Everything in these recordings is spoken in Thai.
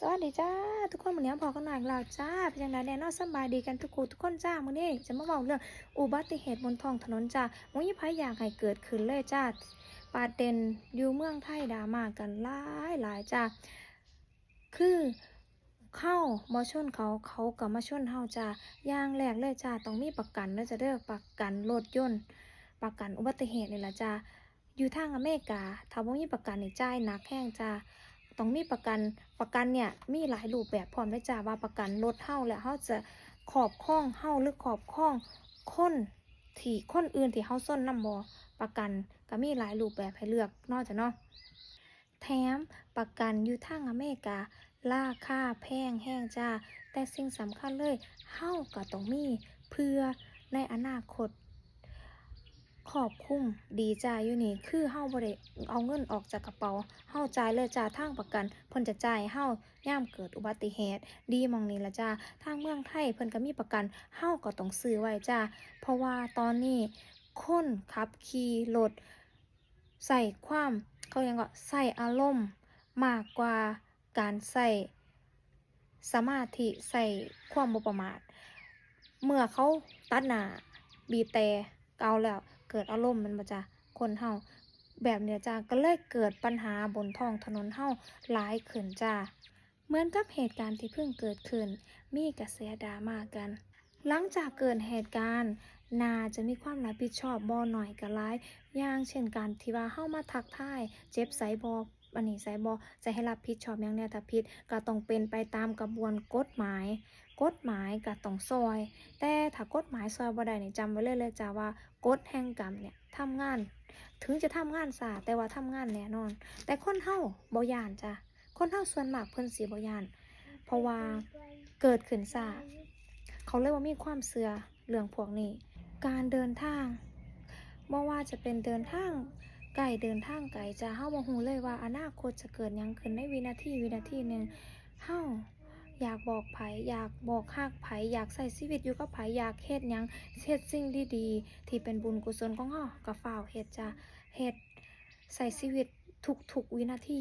สวัสดีจ้าทุกคนวันนี้พอกันหน่อยแล้วจ้าเป็นยังไงแน่นอนสบายดีกันทุกคนทุกคนจ้ามื้อนี้จะมาบอกเรื่องอุบัติเหตุบนท้องถนนจ้ามุ้ยพายอยากให้เกิดขึ้นเลยจ้าประเด็นอยู่เมืองไทยดราม่ากันหลายหลายจ้าคือเข้ามาชนเขาเขากับมาชนเฮาจ้าอย่างแรกเลยจ้าต้องมีประกันเด้อจ้าเด้อประกันรถยนต์ประกันอุบัติเหตุนี่แหละจ้าอยู่ทางอเมริกาถ้าบ่มีประกันนี่จ่ายหนักแห้งจ้า ต้องมีประกันประกันเนี่ยมีหลายรูปแบบพร้อมด้วยจ้าว่าประกันรถเฮาและเฮาจะขอบข้องเฮาหรือขอบข้องคนที่คนอื่นที่เฮาส้นนำบ่ประกันก็มีหลายรูปแบบให้เลือกนอกจากเนาะแถมประกันอยู่ทางอเมริการาคาแพงแห้งจ้าแต่สิ่งสำคัญเลยเฮาก็ต้องมีเพื่อในอนาคต ขอบคุ้มดีจ้าอยู่นี่คือเฮาบ่ได้เอาเงินออกจากกระเป๋าเฮาจ่ายเลยจ้าทางประกันเพิ่นจะจ่ายให้เฮาย่ามเกิดอุบัติเหตุ ดีมองนี้ละจ้าทางเมืองไทยเพิ่นก็มีประกันเฮาก็ต้องซื้อไว้จ้าเพราะว่าตอนนี้คนขับขี่รถใส่ความเขายังก็ใส่อารมณ์มากกว่าการใส่สมาธิใส่ความบ่ประมาท เมื่อเขาตัดหน้าบีแต่เกาแล้ว เกิดอารมณ์มันมาจ้ะคนเฮาแบบเนี้ยจ้าก็เลยเกิดปัญหาบนท้องถนนเฮาหลายขึ้นจ้าเหมือนกับเหตุการณ์ที่เพิ่งเกิดขึ้น มีกระแสดราม่ากัน หลังจากเกิดเหตุการณ์นาจะมีความรับผิดชอบบ่หน่อยก็ร้าย อย่างเช่นการที่ว่าเฮามาทักทาย เจ็บไสบอ อันนี้ไสบอจะให้รับผิดชอบอย่างแน่ถ้าผิดก็ต้องเป็นไปตามกระบวนกฎหมาย กฎหมายก็ต้องซอย แต่ถ้ากฎหมายซอยบ่ได้เนี่ยจำไว้เลยเลยจ้าว่ากฎแห่งกรรมเนี่ยทำงาน ถึงจะทำงานสาแต่ว่าทำงานแน่นอน แต่คนเฮาบ่ยานจ้ะคนเฮาส่วนมากเพิ่นสิบ่ยาน เพราะว่าเกิดขึ้นซาเขาเลยว่ามีความเสื่อเรื่องพวกนี้ การเดินทางบ่ว่าจะเป็นเดินทาง ไกลเดินทางไกลจะเฮาบ่ฮู้เลยว่าอนาคตจะเกิดยังขึ้นในวินาทีวินาทีหนึ่งเฮาอยากบอกไผอยากบอกฮักไผอยากใส่ชีวิตอยู่กับไผอยากเฮ็ดยังเฮ็ดสิ่งดีๆที่เป็นบุญกุศลของเฮาก็ฝ้าวเฮ็ดจะเฮ็ดใส่ชีวิตทุกๆวินาที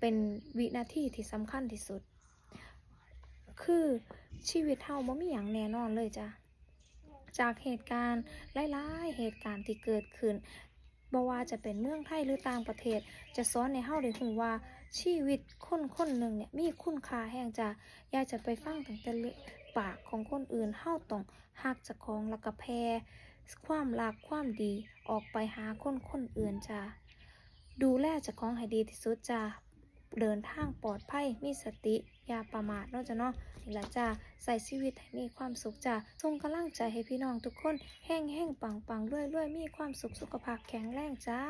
เป็นวินาทีที่สำคัญที่สุด คือชีวิตเฮาบ่มีหยังแน่นอนเลยจ้ะจากเหตุการณ์หลายๆเหตุการณ์ที่เกิดขึ้น บ่ว่าจะเป็นเมืองไทยหรือต่างประเทศ จะสอนในเฮาได้รู้ว่าชีวิตคนคนหนึ่งเนี่ยมีคุณค่าแห่งจ้ะอย่าจะไปฟังตั้งแต่ปากของคนอื่นเฮาต้องฮักเจ้าของแล้วก็แพร่ความรักความดีออกไปหาคนคนอื่นจ้ะดูแลเจ้าของให้ดีที่สุดจ้ะ เดินทางปลอดภัยมีสติ อย่าประมาทเนาะจ้ะเนาะนี่ละจ้าใส่ชีวิตให้มีความสุขจ้าส่งกำลังใจให้พี่น้องทุกคน แห้งแห้งปังปังรวยรวยมีความสุขสุขภาพแข็งแรงจ้า